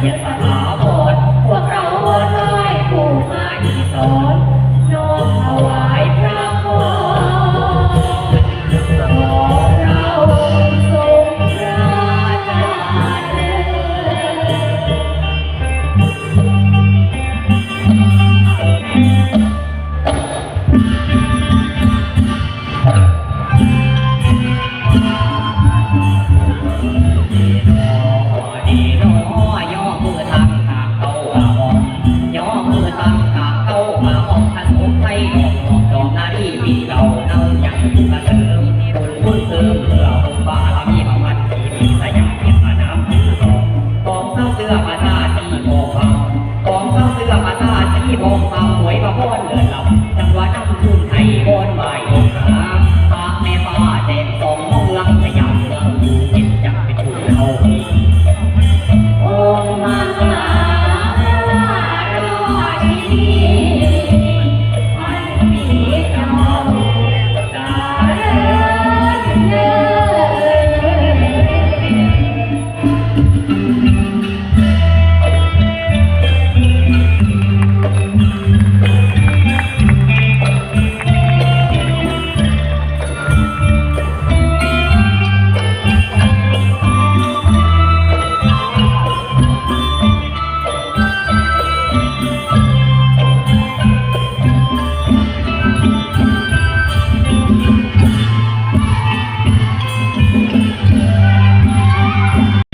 เทียบสถาบนพวกเราเอ่ยผู้มาดีสน